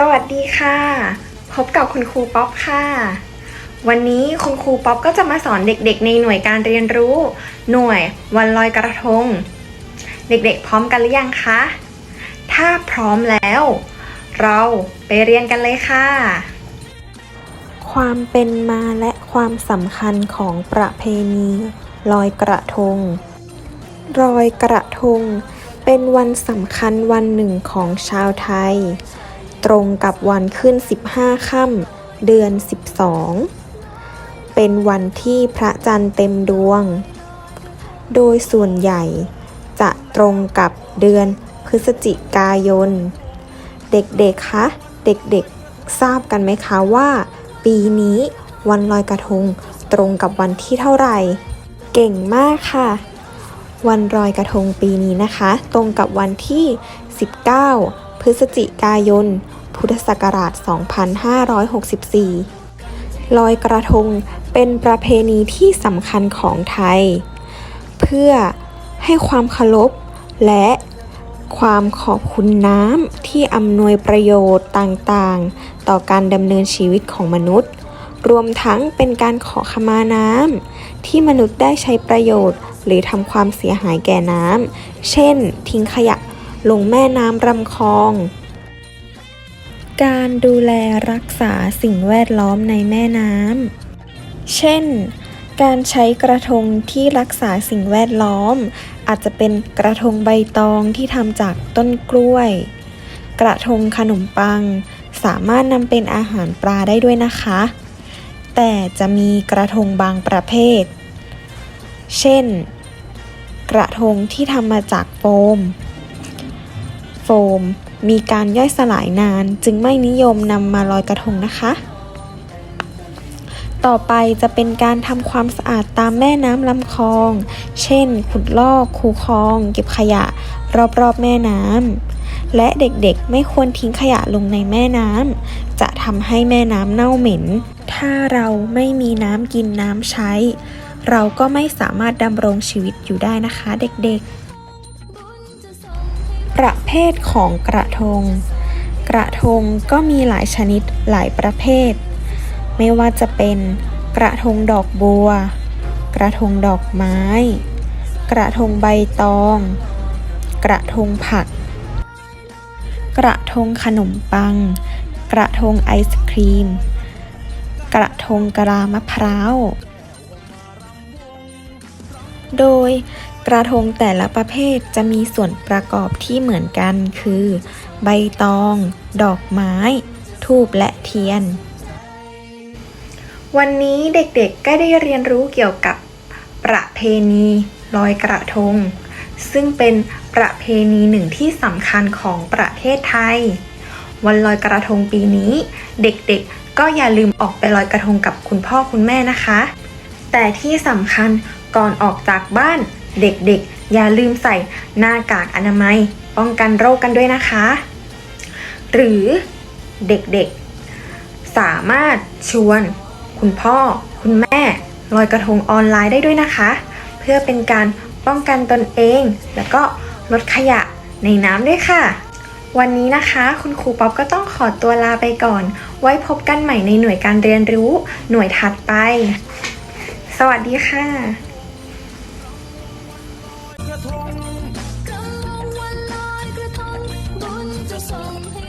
สวัสดีค่ะ พบกับคุณครูป๊อปค่ะ วันนี้คุณครูป๊อปก็จะมาสอนเด็กๆ ในหน่วยการเรียนรู้ หน่วยวันลอยกระทง เด็กๆ พร้อมกันหรือยังคะ ถ้าพร้อมแล้ว เราไปเรียนกันเลยค่ะ ความเป็นมาและความสำคัญของประเพณีลอยกระทงลอยกระทงเป็นวันสำคัญวันหนึ่งของชาวไทย ตรงกับวันขึ้น 15 ค่ำเดือน 12 เป็นวันที่พระจันทร์เต็มดวง โดยส่วนใหญ่จะตรงกับเดือนพฤศจิกายน เด็กๆ คะ เด็กๆ ทราบกันไหมคะว่า ปีนี้วันลอยกระทงตรงกับวันที่เท่าไหร่ เก่งมากค่ะ วันลอยกระทงปีนี้นะคะ ตรงกับวันที่ 19 พฤศจิกายน พุทธศักราช 2564 ลอยกระทงเป็นประเพณีที่สำคัญของไทย เพื่อให้ความเคารพและความขอบคุณน้ำที่อำนวยประโยชน์ต่างๆ ต่อการดำเนินชีวิตของมนุษย์ รวมทั้งเป็นการขอขมาน้ำที่มนุษย์ได้ใช้ประโยชน์ หรือทำความเสียหายแก่น้ำ เช่น ทิ้งขยะลงแม่น้ำลำคลอง การดูแลรักษาสิ่งแวดล้อมในแม่น้ำ เช่น การใช้กระทงที่รักษาสิ่งแวดล้อม อาจจะเป็นกระทงใบตองที่ทำจากต้นกล้วย กระทงขนมปัง สามารถนำเป็นอาหารปลาได้ด้วยนะคะ แต่จะมีกระทงบางประเภท เช่น กระทงที่ทำมาจากโฟม โฟม มีการย่อยสลายนานจึงไม่นิยมนำมาลอยกระทงนะคะ ต่อไปจะเป็นการทำความสะอาดตามแม่น้ำลำคลอง เช่น ขุดลอก คูคลอง เก็บขยะ รอบๆแม่น้ำ และเด็กๆไม่ควรทิ้งขยะลงในแม่น้ำ จะทำให้แม่น้ำเน่าเหม็น ถ้าเราไม่มีน้ำกินน้ำใช้ เราก็ไม่สามารถดำรงชีวิตอยู่ได้นะคะเด็กๆ ประเภทของกระทง กระทงก็มีหลายชนิดหลายประเภท ไม่ว่าจะเป็นกระทงดอกบัว กระทงดอกไม้ กระทงใบตอง กระทงผัก กระทงขนมปัง กระทงไอศครีม กระทงกะลามะพร้าว โดย กระทงแต่ละประเภทจะมีส่วนประกอบที่เหมือนกัน คือ ใบตอง ดอกไม้ ทูบและเทียน วันนี้เด็กๆก็ได้เรียนรู้เกี่ยวกับประเพณีลอยกระทง ซึ่งเป็นประเพณีหนึ่งที่สำคัญของประเทศไทย วันลอยกระทงปีนี้ เด็กๆก็อย่าลืมออกไปลอยกระทงกับคุณพ่อคุณแม่นะคะ แต่ที่สำคัญก่อนออกจากบ้าน เด็กๆ อย่าลืมใส่หน้ากากอนามัย ป้องกันโรคกันด้วยนะคะ หรือเด็กๆ สามารถชวน คุณพ่อ คุณแม่ลอยกระทงออนไลน์ได้ด้วยนะคะ เพื่อเป็นการป้องกันตนเอง แล้วก็ลดขยะในน้ำด้วยค่ะ วันนี้นะคะ คุณครูป๊อปก็ต้องขอตัวลาไปก่อน ไว้พบกันใหม่ในหน่วยการเรียนรู้หน่วยถัดไป สวัสดีค่ะ กำลังวันลอยกระทงบุญจะส่งให้